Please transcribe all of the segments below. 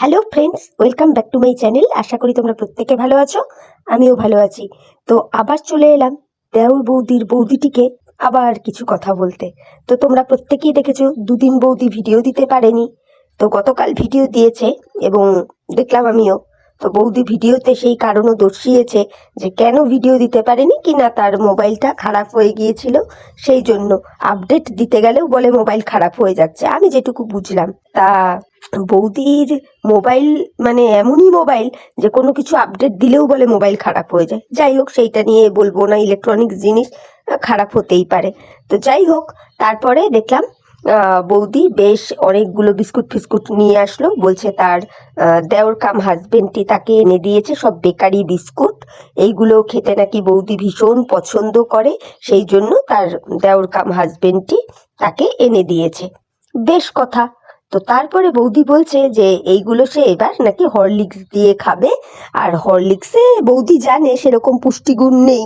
Hello friends welcome back to my channel আশা করি তোমরা প্রত্যেকে ভালো আছো। আমিও ভালো আছি। তো আবার চলে এলাম দেওর বৌদির বৌদিটিকে আবার কিছু কথা বলতে। তো তোমরা প্রত্যেকেই দেখেছ, দুদিন বৌদি ভিডিও দিতে পারেনি। তো গতকাল ভিডিও দিয়েছে এবং দেখলাম আমিও। তো বৌদি ভিডিওতে সেই কারণও দর্শিয়েছে যে কেন ভিডিও দিতে পারেনি কি না তার মোবাইলটা খারাপ হয়ে গিয়েছিল। সেই জন্য আপডেট দিতে গেলেও বলে মোবাইল খারাপ হয়ে যাচ্ছে। আমি যেটুকু বুঝলাম, তা বৌদির মোবাইল মানে এমনই মোবাইল যে কোনো কিছু আপডেট দিলেও বলে মোবাইল খারাপ হয়ে যায়। যাই হোক, সেইটা নিয়ে বলব না ইলেকট্রনিক্স জিনিস খারাপ হতেই পারে। তো যাই হোক, তারপরে দেখলাম বৌদি বেশ অনেকগুলো বিস্কুট ফিস্কুট নিয়ে আসলো। বলছে তার দেওর কাম হাজবেন্ডটি তাকে এনে দিয়েছে, সব বেকারি বিস্কুট। এইগুলো খেতে নাকি বৌদি ভীষণ পছন্দ করে। সেই জন্য তার দেওর কাম হাজবেন্ডটি তাকে এনে দিয়েছে। বেশ কথা। তো তারপরে বৌদি বলছে যে, এইগুলো সে এবার নাকি হরলিক্স দিয়ে খাবে। আর হরলিক্সে বৌদি জানে সেরকম পুষ্টিগুণ নেই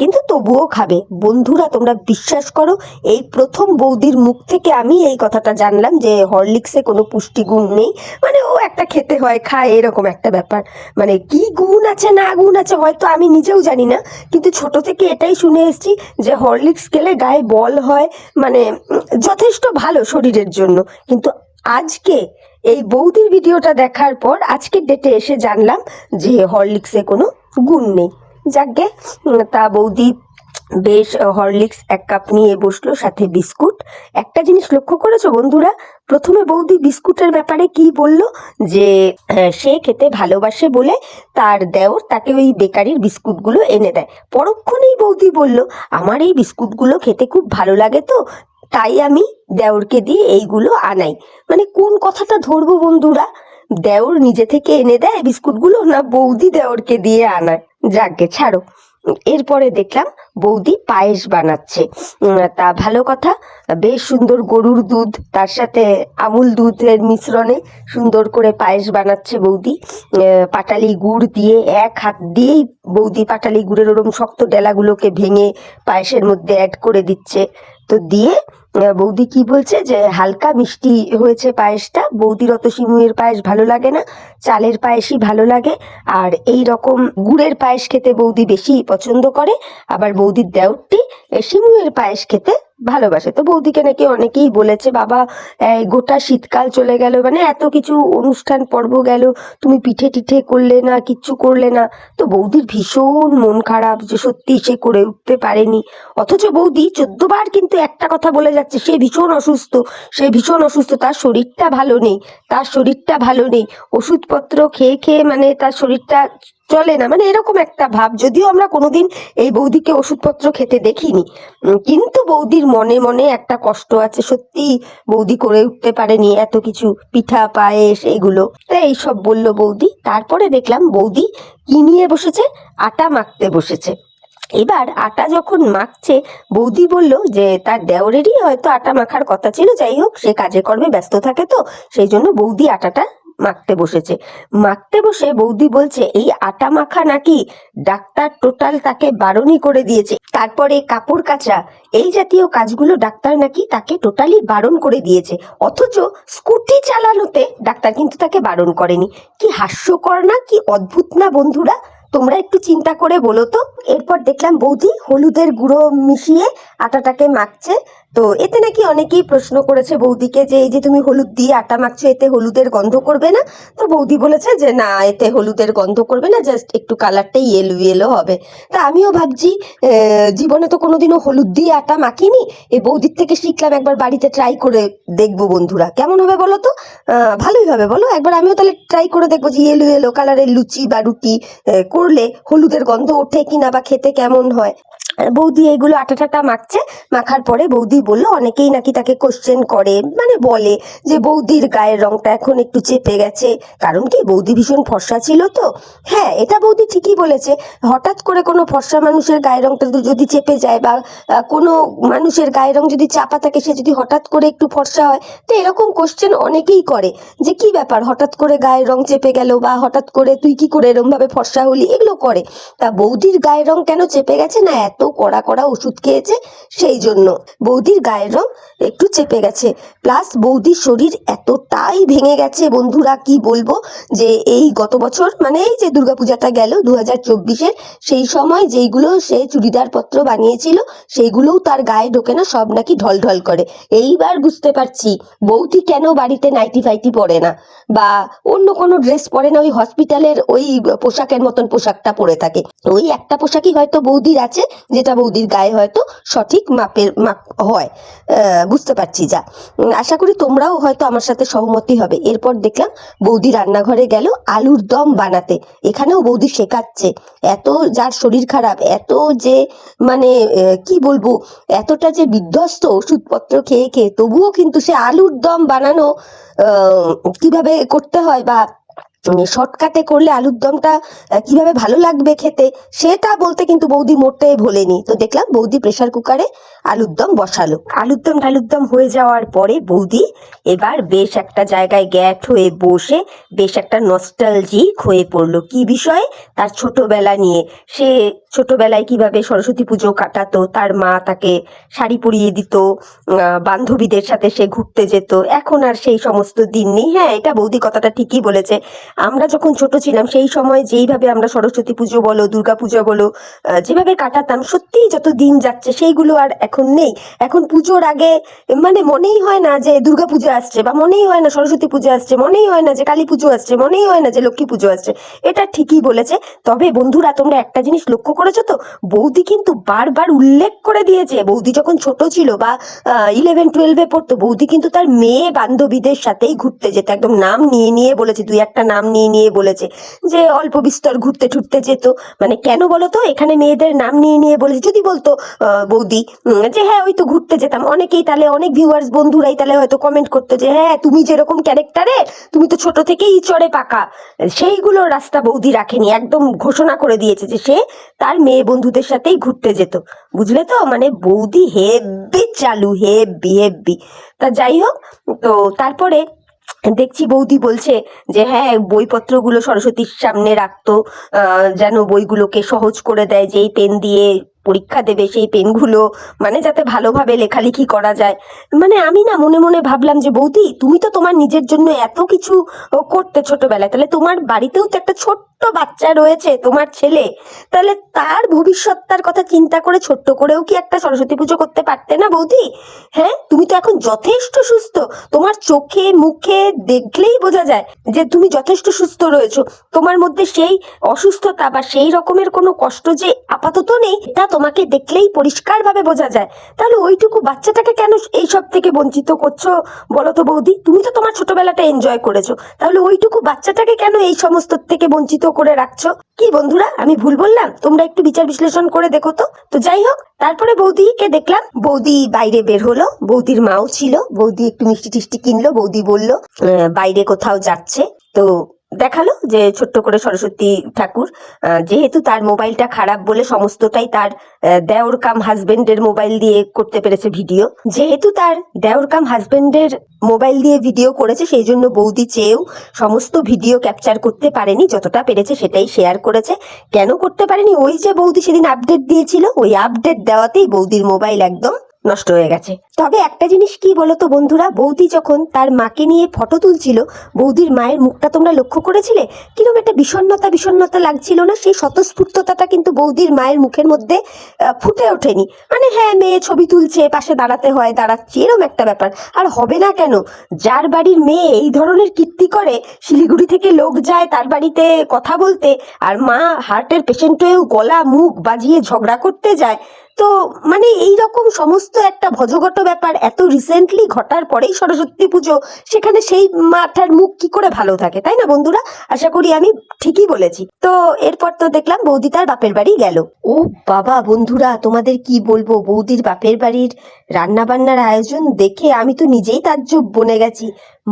কিন্তু তবুও খাবে। বন্ধুরা, তোমরা বিশ্বাস করো, এই প্রথম বৌদির মুখ থেকে আমি এই কথাটা জানলাম যে, হরলিক্সে কোনো পুষ্টিগুণ নেই। মানে ও একটা খেতে হয়, খায়, এরকম একটা ব্যাপার। মানে কি গুণ আছে, না গুণ আছে, হয়তো আমি নিজেও জানি না। কিন্তু ছোট থেকে এটাই শুনে এসেছি যে, হরলিক্স খেলে গায়ে বল হয় মানে যথেষ্ট ভালো শরীরের জন্য। কিন্তু আজকে এই বৌদির ভিডিওটা দেখার পর আজকের ডেটে এসে জানলাম যে হরলিক্সে কোনো গুণ নেই। যাকে তা বৌদি বেশ হরলিক্স এক কাপ নিয়ে বসল, সাথে বিস্কুট। একটা জিনিস লক্ষ্য করেছ বন্ধুরা? প্রথমে বৌদি বিস্কুটের ব্যাপারে কি বলল? যে সে খেতে ভালোবাসে বলে তার দেওর তাকে ওই বেকারির বিস্কুটগুলো এনে দেয়। পরক্ষণেই বৌদি বলল, আমার এই বিস্কুটগুলো খেতে খুব ভালো লাগে তো তাই আমি দেওরকে দিয়ে এইগুলো আনাই। মানে কোন কথাটা ধরবো বন্ধুরা? দেওর নিজে থেকে এনে দেয় বিস্কুটগুলো না বৌদি দেওরকে দিয়ে আনায়? যাকে, ছাড়ো। এরপরে দেখলাম বৌদি পায়েস বানাচ্ছে। তা ভালো কথা, বেশ সুন্দর গরুর দুধ, তার সাথে আমুল দুধের মিশ্রণে সুন্দর করে পায়েস বানাচ্ছে বৌদি। পাটালি গুড় দিয়ে এক হাত দিয়েই বৌদি পাটালি গুড়ের ওরম শক্ত ডেলাগুলোকে ভেঙে পায়েসের মধ্যে অ্যাড করে দিচ্ছে। তো দিয়ে বৌদি কি বলছে যে, হালকা মিষ্টি হয়েছে পায়েসটা, বৌদির অত সিমুয়ের পায়েস ভালো লাগে না, চালের পায়েসই ভালো লাগে, আর এই রকম গুড়ের পায়েস খেতে বৌদি বেশি পছন্দ করে, আবার বৌদির দেওরটি সিমুয়ের পায়েস খেতে ভালোবাসে। তো বৌদিকে নাকি অনেকেই বলেছে, বাবা গোটা শীতকাল চলে গেল মানে এত কিছু অনুষ্ঠান পর্ব গেল, তুমি পিঠে টিঠে করলে না, কিচ্ছু করলে না। তো বৌদির ভীষণ মন খারাপ যে সত্যি সে করে উঠতে পারেনি। অথচ বৌদি চোদ্দবার কিন্তু একটা কথা বলে যাচ্ছে, সে ভীষণ অসুস্থ। সে ভীষণ অসুস্থ, তার শরীরটা ভালো নেই, তার শরীরটা ভালো নেই। ওষুধপত্র খেয়ে খেয়ে মানে তার শরীরটা চলে না মানে এরকম একটা ভাব। যদিও আমরা কোনোদিন এই বৌদিকে ওষুধপত্র খেতে দেখিনি। কিন্তু বৌদির মনে মনে একটা কষ্ট আছে, সত্যি বৌদি করে উঠতে পারেনি এত কিছু, পিঠা, পায়েস এগুলো। এইসব বলল বৌদি। তারপরে দেখলাম বৌদি কি নিয়ে বসেছে? আটা মাখতে বসেছে। এবার আটা যখন মাখছে, বৌদি বলল যে তার দেওরেরই হয়তো আটা মাখার কথা ছিল, যাই হোক, সে কাজে কর্মে ব্যস্ত থাকে তো, সেই জন্য বৌদি আটাটা মাখতে বসেছে। মাখতে বসে বৌদি বলছে, এই আটা মাখা নাকি ডাক্তার টোটাল তাকে বারণই করে দিয়েছে। তারপরে কাপড় কাচা, এই জাতীয় কাজগুলো ডাক্তার নাকি তাকে টোটালি বারণ করে দিয়েছে। অথচ স্কুটি চালানোতে ডাক্তার কিন্তু তাকে বারণ করেনি। কি হাস্যকর না, কি অদ্ভুত না বন্ধুরা? তোমরা একটু চিন্তা করে বলো তো। এরপর দেখলাম বৌদি হলুদের গুঁড়ো মিশিয়ে আটাটাকে মাখছে। তো এতে নাকি অনেকেই প্রশ্ন করেছে বৌদিকে যে এই যে তুমি হলুদ দিয়ে আটা মাখছো, এতে হলুদের গন্ধ করবে না? তো বৌদি বলেছে যে না, এতে হলুদের গন্ধ করবে না জাস্ট একটু কালারটাই এলো এলো হবে। তা আমিও ভাবছি জীবনে তো কোনোদিনও হলুদ দিয়ে আটা মাখিনি এই বৌদির থেকে শিখলাম একবার বাড়িতে ট্রাই করে দেখব বন্ধুরা। কেমন হবে বলো তো? ভালোই হবে বলো। একবার আমিও তাহলে ট্রাই করে দেখব যে এলো এলো কালারের লুচি বা রুটি করলে হলুদের গন্ধ ওঠে কিনা বা খেতে কেমন হয়। বৌদি এগুলো আটা টাটা মাখছে। মাখার পরে বৌদি বলল, অনেকেই নাকি তাকে কোশ্চেন করে মানে বলে যে বৌদির গায়ের রংটা এখন একটু চেপে গেছে। কারণ কি, বৌদি ভীষণ ফর্সা ছিল তো। হ্যাঁ এটা বৌদি ঠিকই বলেছে। হঠাৎ করে কোনো ফর্সা মানুষের গায়ের রংটা যদি- চেপে যায় বা কোনো মানুষের গায়ের রং যদি চাপা থাকে, সে যদি হঠাৎ করে একটু ফর্সা হয়, তো এরকম কোশ্চেন অনেকেই করে। যে কি ব্যাপার, হঠাৎ করে গায়ের রং চেপে গেল বা হঠাৎ করে তুই কি করে এরম ভাবে ফর্সা হলি? এগুলো করে। তা বৌদির গায়ের রং কেন চেপে গেছে না এত কড়া কড়া ওষুধ খেয়েছে সেই জন্য। বৌদির গায়ের রং একটু চেপে গেছে। প্লাস বৌদির শরীর এতটাই ভেঙে গেছে বন্ধুরা, কি বলব? যে এই গত বছর মানে এই যে দুর্গাপূজাটা গেল দু হাজার চব্বিশের, সেই সময় যেইগুলো সে চুড়িদার পত্র বানিয়েছিল, সেইগুলোও তার গায়ে ঢোকে না, সব নাকি ঢল ঢল করে। এইবার বুঝতে পারছি, বৌদি কেন বাড়িতে নাইটি ফাইটি পরে না? বা অন্য কোনো ড্রেস পরে না, ওই হসপিটালের ওই পোশাকের মতন পোশাকটা পরে থাকে। ওই একটা পোশাকই হয়তো বৌদির আছে, যেটা বৌদির গায়ে হয়তো সঠিক মাপের, মাপ হয়। বুঝতে পারছি, যা। আশা করি তোমরাও হয়তো আমার সাথে সহমতি হবে। এরপর দেখলাম, বৌদি রান্নাঘরে গেল আলুর দম বানাতে। এখানেও বৌদি শেখাচ্ছে, এত যার শরীর খারাপ, এত যে মানে কি বলব, এতটা যে বিধ্বস্ত ওষুধপত্র খেয়ে খেয়ে, তবুও কিন্তু সে আলুর দম বানানো কীভাবে করতে হয় বা শর্টকাটে করলে আলুর দমটা কীভাবে ভালো লাগবে খেতে, সেটা বলতে কিন্তু বৌদি মোটে ভোলেনি। তো দেখলাম বৌদি প্রেশার কুকারে আলুর দম বসালো। আলুর দম আলুর দম হয়ে যাওয়ার পরে বৌদি এবার বেশ একটা জায়গায় গ্যাট হয়ে বসে বেশ একটা নস্টালজিক হয়ে পড়ল। কি বিষয়ে? তার ছোটবেলা নিয়ে। সে ছোটবেলায় কীভাবে সরস্বতী পুজো কাটাতো, তার মা তাকে শাড়ি পরিয়ে দিত বান্ধবীদের সাথে সে ঘুরতে যেত, এখন আর সেই সমস্ত দিন নেই। হ্যাঁ এটা বৌদি কথাটা ঠিকই বলেছে। আমরা যখন ছোট ছিলাম, সেই সময় যেইভাবে আমরা সরস্বতী পুজো বলো, দুর্গা পুজো বলো যেভাবে কাটাতাম, সত্যিই যত দিন যাচ্ছে সেইগুলো আর এখন নেই। এখন পুজোর আগে মানে মনেই হয় না যে দুর্গা পুজো আসছে বা মনেই হয় না সরস্বতী পুজো আসছে, মনেই হয় না যে কালী পুজো আসছে, মনেই হয় না যে লক্ষ্মী পুজো আসছে। এটা ঠিকই বলেছে। তবে বন্ধুরা, তোমরা একটা জিনিস লক্ষ্য করেছ তো? বৌদি কিন্তু বারবার উল্লেখ করে দিয়েছে। বৌদি যখন ছোট ছিল বা ইলেভেন টুয়েলভে পড়তো, বৌদি কিন্তু তার মেয়ে বান্ধবীদের সাথেই ঘুরতে যেত। একদম নাম নিয়ে নিয়ে বলেছে, দুই একটা নাম নিয়ে নিয়ে বলেছে যে অল্প বিস্তর ঘুরতে ঠুরতে যেত। মানে কেন বলো তো? এখানে মেয়েদের নাম নিয়ে নিয়ে বলেছে। যদি বলতো বৌদি যে হ্যাঁ ওই তো ঘুরতে যেতাম। অনেকেই তাহলে, অনেক ভিউয়ার্স বন্ধুরাই তাহলে হয়তো কমেন্ট করতো যে হ্যাঁ তুমি যেরকম ক্যারেক্টারে তুমি তো ছোট থেকেই চড়ে পাকা। সেইগুলো রাস্তা বৌদি রাখেনি। একদম ঘোষণা করে দিয়েছে যে সে তার মেয়ে বন্ধুদের সাথেই ঘুরতে যেত। বুঝলে তো? মানে বৌদি হেব্বি চালু, হেব্বি হেব্বি। তা যাই হোক, তো তারপরে দেখছি বৌদি বলছে যে হ্যাঁ বইপত্রগুলো সরস্বতীর সামনে রাখতো যেন বইগুলোকে সহজ করে দেয় যে এই পেন দিয়ে পরীক্ষা দেবে সেই পেনগুলো মানে যাতে ভালোভাবে লেখালেখি করা যায়। মানে আমি না মনে মনে ভাবলাম যে, বৌদি, তুমি তো তোমার নিজের জন্য এত কিছু করতে ছোটবেলায়। তাহলে তোমার বাড়িতেও তো একটা ছোট্ট বাচ্চা রয়েছে, তোমার ছেলে। তাহলে তার ভবিষ্যৎটার কথা চিন্তা করে ছোট্ট করেও কি একটা সরস্বতী পুজো করতে পারতে না, বৌদি? হ্যাঁ তুমি তো এখন যথেষ্ট সুস্থ। তোমার চোখে, মুখে দেখলেই বোঝা যায় যে, তুমি যথেষ্ট সুস্থ রয়েছো। তোমার মধ্যে সেই অসুস্থতা বা সেই রকমের কোনো কষ্ট যে আপাতত নেই তা তোমাকে দেখলেই পরিষ্কারভাবে বোঝা যায়। তাহলে ওইটুকু বাচ্চাটাকে কেন এই সব থেকে বঞ্চিত করছ? বলো তো বৌদি, তুমি তো তোমার ছোটবেলাটা এনজয় করেছ। তাহলে ওইটুকু বাচ্চাটাকে কেন এই সমস্ত থেকে বঞ্চিত করে রাখছো? কি বন্ধুরা, আমি ভুল বললাম? তোমরা একটু বিচার বিশ্লেষণ করে দেখো তো। তো যাই হোক, তারপরে বৌদিকে দেখলাম, বৌদি বাইরে বের হলো। বৌদির মাও ছিল, বৌদি একটু মিষ্টি টিষ্টি কিনলো, বৌদি বলল বাইরে কোথাও যাচ্ছে। তো দেখাল যে ছোট্ট করে সরস্বতী ঠাকুর যেহেতু তার মোবাইলটা খারাপ বলে সমস্তটাই তার দেওর কাম হাজবেন্ডের মোবাইল দিয়ে করতে পেরেছে ভিডিও। যেহেতু তার দেওর কাম হাজবেন্ডের মোবাইল দিয়ে ভিডিও করেছে, সেই জন্য বৌদি চেয়েও সমস্ত ভিডিও ক্যাপচার করতে পারেনি, যতটা পেরেছে সেটাই শেয়ার করেছে। কেন করতে পারেনি? ওই যে বৌদি সেদিন আপডেট দিয়েছিল, ওই আপডেট দেওয়াতেই বৌদির মোবাইল একদম নষ্ট হয়ে গেছে। তবে একটা জিনিস কি বলতো বন্ধুরা? বৌদি যখন তার মাকে নিয়ে ফটো তুলছিল, বৌদির মায়ের মুখটা তোমরা লক্ষ্য করেছিলে? কীরকম একটা বিষণ্ণতা বিষণ্ণতা লাগছিল না? সেই স্বতঃস্ফূর্ততাটা কিন্তু বৌদির মায়ের মুখের মধ্যে ফুটে ওঠেনি। মানে হ্যাঁ মেয়ে ছবি তুলছে, পাশে দাঁড়াতে হয়, দাঁড়াচ্ছে, এরম একটা ব্যাপার। আর হবে না কেন? যার বাড়ির মেয়ে এই ধরনের কীর্তি করে, শিলিগুড়ি থেকে লোক যায় তার বাড়িতে কথা বলতে, আর মা হার্টের পেশেন্ট হয়েও গলা, মুখ বাজিয়ে ঝগড়া করতে যায় তো মানে এই রকম সমস্ত একটা ভজঘট ব্যাপার এত রিসেন্টলি ঘটার পরেই সরস্বতী পুজো, সেখানে সেই মাঠার মুখ কি করে ভালো থাকে, তাই না বন্ধুরা? আশা করি আমি ঠিকই বলেছি। তো এরপর তো দেখলাম বৌদি তার বাপের বাড়ি গেল। ও বাবা বন্ধুরা, তোমাদের কি বলব? বৌদির বাপের বাড়ির রান্না বান্নার আয়োজন দেখে আমি তো নিজেই তার তাজ্জব বনে গেছি।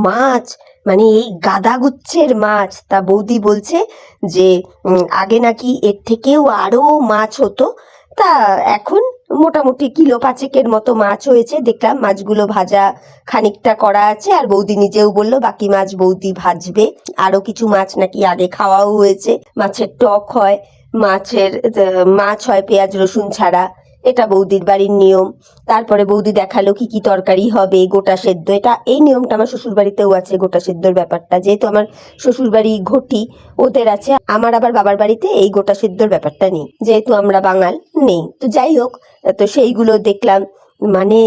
মাছ মানে এই গাদাগুচ্ছের মাছ। তা বৌদি বলছে যে আগে নাকি এর থেকেও আরও মাছ হতো। তা এখন মোটামুটি কিলো পাঁচেকের মতো মাছ হয়েছে। দেখলাম মাছগুলো ভাজা খানিকটা করা আছে আর বৌদি নিজেও বলল, বাকি মাছ বৌদি ভাজবে। আরও কিছু মাছ নাকি আগে খাওয়াও হয়েছে। মাছের টক হয়, মাছের, মাছ হয় পেঁয়াজ, রসুন ছাড়া। এটা বৌদির বাড়ির নিয়ম। তারপরে বৌদি দেখাল কি কি তরকারি হবে, গোটা সেদ্ধ। এটা এই নিয়মটা আমার শ্বশুর বাড়িতেও আছে, গোটা সেদ্ধর ব্যাপারটা। যেহেতু আমার শ্বশুর বাড়ি ঘটি, ওদের আছে। আমার আবার বাবার বাড়িতে এই গোটা সেদ্ধর ব্যাপারটা নেই। যেহেতু আমরা বাঙাল, নেই। তো যাই হোক, তো সেইগুলো দেখলাম। মানে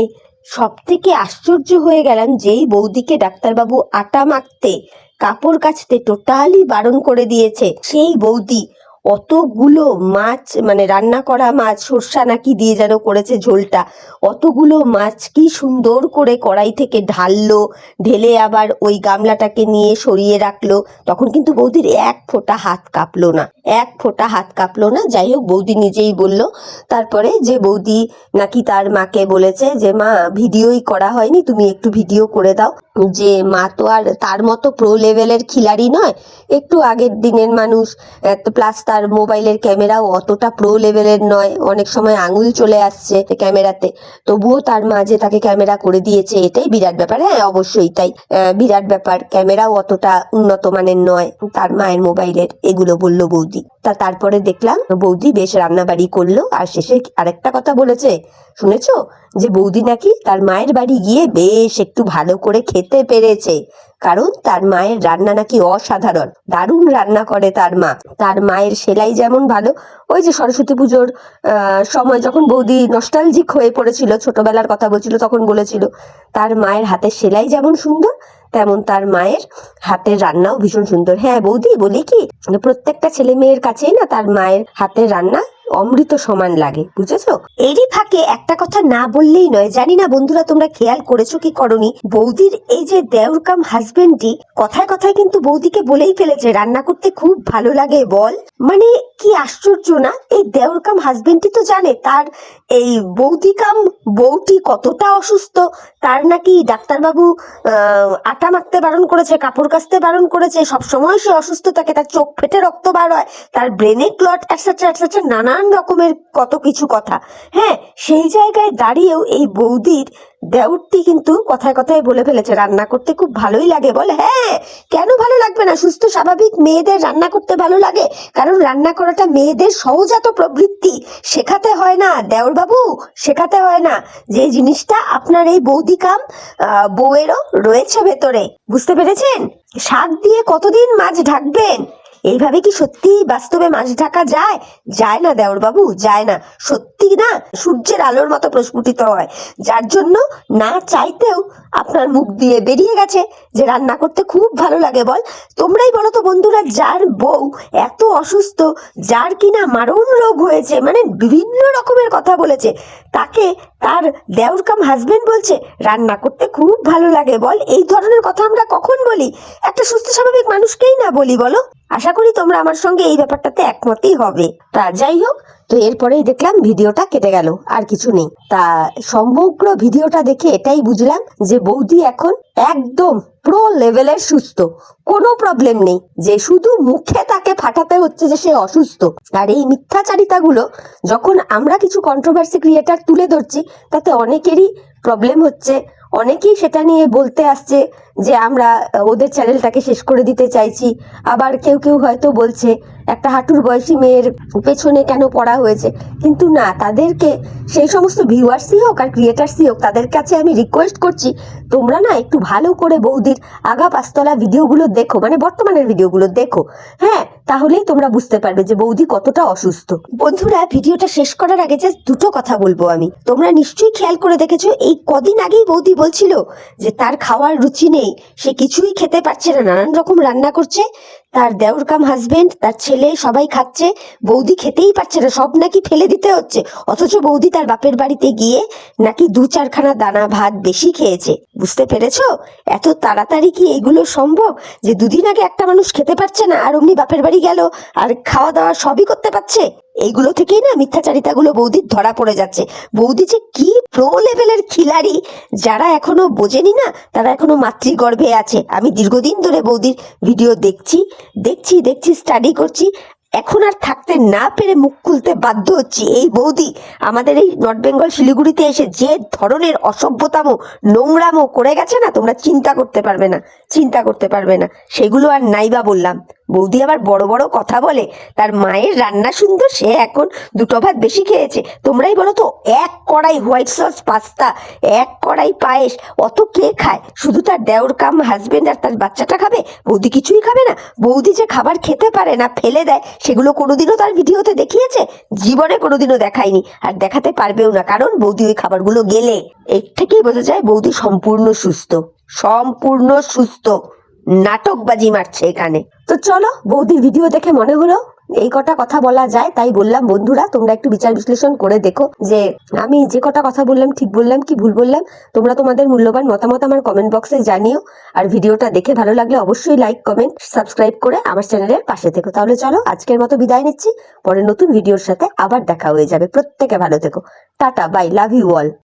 সব থেকে আশ্চর্য হয়ে গেলাম যেই বৌদিকে ডাক্তারবাবু আটা মাখতে, কাপড় কাচতে টোটালি বারণ করে দিয়েছে। সেই বৌদি অতগুলো মাছ মানে রান্না করা মাছ, সর্ষা নাকি দিয়ে যেন করেছে ঝোলটা, অতগুলো মাছ কি সুন্দর করে কড়াই থেকে ঢাললো, ঢেলে আবার ওই গামলাটাকে নিয়ে সরিয়ে রাখল, তখন কিন্তু বৌদির এক ফোঁটা হাত কাঁপলো না। এক ফোঁটা হাত কাঁপলো না। যাই হোক, বৌদি নিজেই বলল, তারপরে যে বৌদি নাকি তার মাকে বলেছে যে, মা, ভিডিওই করা হয়নি, তুমি একটু ভিডিও করে দাও। যে মা তো আর তার মতো প্রো লেভেলের খিলাড়ি নয়, একটু আগের দিনের মানুষ। প্লাস তার মোবাইলের ক্যামেরাও অতটা প্রো লেভেলের নয়। অনেক সময় আঙুল চলে আসছে ক্যামেরাতে তবুও তার মা যে তাকে ক্যামেরা করে দিয়েছে, এটাই বিরাট ব্যাপার। হ্যাঁ অবশ্যই তাই। বিরাট ব্যাপার। ক্যামেরাও অতটা উন্নত মানের নয়, তার মায়ের মোবাইলের এগুলো বলল বৌদি। তা তারপরে দেখলাম বৌদি বেশ রান্নাবাড়ি করল আর শেষে আরেকটা কথা বলেছে, শুনেছ? যে বৌদি নাকি তার মায়ের বাড়ি গিয়ে বেশ একটু ভালো করে খেতে পেরেছে। কারণ তার মায়ের রান্না নাকি অসাধারণ, দারুণ রান্না করে তার মা। তার মায়ের সেলাই যেমন ভালো, ওই যে সরস্বতী পুজোর সময় যখন বৌদি নস্টালজিক হয়ে পড়েছিল, ছোটবেলার কথা বলছিল, তখন বলেছিল, তার মায়ের হাতের সেলাই যেমন সুন্দর তেমন তার মায়ের হাতের রান্নাও ভীষণ সুন্দর। হ্যাঁ বৌদি, বলি কি, প্রত্যেকটা ছেলে মেয়ের কাছেই না তার মায়ের হাতের রান্না অমৃত সমান লাগে, বুঝেছ? এরই ফাঁকে একটা কথা না বললেই নয়, জানি না বন্ধুরা তোমরা খেয়াল করেছ কি করনি, বৌদির এই যে দেওর কাম হাজবেন্ডটি কথায় কথায় কিন্তু বৌদিকে বলেই ফেলেছে, রান্না করতে খুব ভালো লাগে, বল। মানে কি আশ্চর্য না, এই দেওর কাম হাজবেন্ডটি তো জানে, তার এই বৌদি কাম বউটি কতটা অসুস্থ তার নাকি ডাক্তারবাবু আটা মাখতে বারণ করেছে, কাপড় কাচতে বারণ করেছে, সবসময় সে অসুস্থ থাকে, তার চোখ ফেটে রক্ত বার হয়, তার ব্রেনে ক্লট অ্যাটসেট্রা অ্যাটসেট্রা নানান রকমের কত কিছু কথা। হ্যাঁ সেই জায়গায় দাঁড়িয়েও এই বৌদির দেউরটি কিন্তু কথায় কথায় বলে ফেলেছে, রান্না করতে খুব ভালোই লাগে। বলে হ্যাঁ কেন ভালো লাগবে না? সুস্থ, স্বাভাবিক মেয়েদের রান্না করতে ভালো লাগে। কারণ রান্না করাটা মেয়েদের সহজাত প্রবৃত্তি। শেখাতে হয় না দেওর বাবু শেখাতে হয় না। যে জিনিসটা আপনার এই বৌদি কাম বউয়েরও রয়েছে ভেতরে। বুঝতে পেরেছেন? শাক দিয়ে কতদিন মাছ ঢাকবেন? এইভাবে কি সত্যি বাস্তবে মাছ ঢাকা যায়? যায় না দেওর বাবু যায় না। সত্যি না, সূর্যের আলোর মতো প্রস্ফুটিত হয়। যার জন্য না চাইতেও আপনার মুখ দিয়ে বেরিয়ে গেছে যে রান্না করতে খুব ভালো লাগে বল। তোমরাই বলো তো বন্ধুরা, যার বউ এত অসুস্থ, যার কিনা মারণ রোগ হয়েছে মানে বিভিন্ন রকমের কথা বলেছে, তাকে তার দেওর কাম হাজবেন্ড বলছে, রান্না করতে খুব ভালো লাগে বল। এই ধরনের কথা আমরা কখন বলি? একটা সুস্থ স্বাভাবিক মানুষকেই না বলি বলো। আশা করি তোমরা আমার সঙ্গে এই ব্যাপারটাতে একমতই হবে। তা যাই হোক, তো এরপরেই দেখলাম ভিডিওটা কেটে গেল, আর কিছু নেই। তা সমগ্র ভিডিওটা দেখে এটাই বুঝলাম যে বৌদি এখন একদম প্রো লেভেলের সুস্থ, কোনো প্রবলেম নেই। যে শুধু মুখে তাকে ফাটাতে হচ্ছে যে সে অসুস্থ। আর এই মিথ্যাচারিতাগুলো যখন আমরা কিছু কন্ট্রোভার্সি ক্রিয়েটার তুলে ধরছি, তাতে অনেকেরই প্রবলেম হচ্ছে। অনেকেই সেটা নিয়ে বলতে আসছে যে আমরা ওদের চ্যানেলটাকে শেষ করে দিতে চাইছি। আবার কেউ কেউ হয়তো বলছে, একটা হাঁটুর বয়সী মেয়ের পেছনে কেন পড়া হয়েছে? কিন্তু না, তাদেরকে, সেই সমস্ত ভিউয়ার্সই হোক আর ক্রিয়েটার্সই হোক, তাদের কাছে আমি রিকোয়েস্ট করছি, তোমরা না একটু ভালো করে বৌদির আগা পাঁচতলা ভিডিওগুলো দেখো মানে বর্তমানের ভিডিওগুলো দেখো। হ্যাঁ তাহলেই তোমরা বুঝতে পারবে যে বৌদি কতটা অসুস্থ। বন্ধুরা, ভিডিওটা শেষ করার আগে যে দুটো কথা বলব আমি। তোমরা নিশ্চয়ই খেয়াল করে দেখেছ, এই কদিন আগেই বৌদি বলছিল যে তার খাওয়ার রুচি নেই, সে কিছুই খেতে পারছে না, নানান রকম রান্না করছে। তার দেওর কাম হাজবেন্ড তার ছেলে সবাই খাচ্ছে। বৌদি খেতেই পারছে না, সব নাকি ফেলে দিতে হচ্ছে। অথচ বৌদি তার বাপের বাড়িতে গিয়ে নাকি দু চারখানা দানা ভাত বেশি খেয়েছে। বুঝতে পেরেছ? এত তাড়াতাড়ি কি এগুলো সম্ভব? যে দুদিন আগে একটা মানুষ খেতে পারছে না, আর অমনি বাপের বাড়ি গেল, আর খাওয়া দাওয়া সবই করতে পারছে? এইগুলো থেকেই না মিথ্যাচারিতাগুলো বৌদির ধরা পড়ে যাচ্ছে। বৌদি যে কি প্রো লেভেলের খিলাড়ি, যারা এখনও বোঝেনি না, তারা এখনও মাতৃগর্ভে আছে। আমি দীর্ঘদিন ধরে বৌদির ভিডিও দেখছি দেখছি দেখছি স্টাডি করছি। এখন আর থাকতে না পেরে মুখ খুলতে বাধ্য হচ্ছি। এই বৌদি আমাদের এই নর্থ বেঙ্গল শিলিগুড়িতে এসে যে ধরনের অসভ্যতামো, নোংরামো করে গেছে না, তোমরা চিন্তা করতে পারবে না, চিন্তা করতে পারবে না। সেগুলো আর নাইবা বললাম। বৌদি আবার বড় বড় কথা বলে, তার মায়ের রান্না সুন্দর, সে এখন দুটো ভাত বেশি খেয়েছে। তোমরাই বলো তো, এক কড়াই হোয়াইট সস পাস্তা, এক কড়াই পায়েস, অত কে খায়? শুধু তার দেওর কাম হাজবেন্ড আর তার বাচ্চাটা খাবে? বৌদি কিছুই খাবে না। বৌদি যে খাবার খেতে পারে না, ফেলে দেয়, সেগুলো কোনোদিনও তার ভিডিওতে দেখিয়েছে? জীবনে কোনোদিনও দেখায়নি। আর দেখাতে পারবেও না, কারণ বৌদি ওই খাবারগুলো গেলে। এর থেকেই বোঝা যায় বৌদি সম্পূর্ণ সুস্থ। সম্পূর্ণ সুস্থ। নাটকবাজি মারছে এখানে। তো চলো, বৌদির ভিডিও দেখে মনে হলো এই কটা কথা বলা যায়, তাই বললাম, বন্ধুরা, তোমরা একটু বিচার বিশ্লেষণ করে দেখো যে আমি যে কটা কথা বললাম, ঠিক বললাম কি ভুল বললাম, তোমরা তোমাদের মূল্যবান মতামত আমার কমেন্ট বক্সে জানিও। আর ভিডিওটা দেখে ভালো লাগলে অবশ্যই লাইক কমেন্ট সাবস্ক্রাইব করে আমার চ্যানেলের পাশে থেকো। তাহলে চলো, আজকের মতো বিদায় নিচ্ছি, পরে নতুন ভিডিওর সাথে আবার দেখা হয়ে যাবে। প্রত্যেকে ভালো থেকো। Tata bye love you all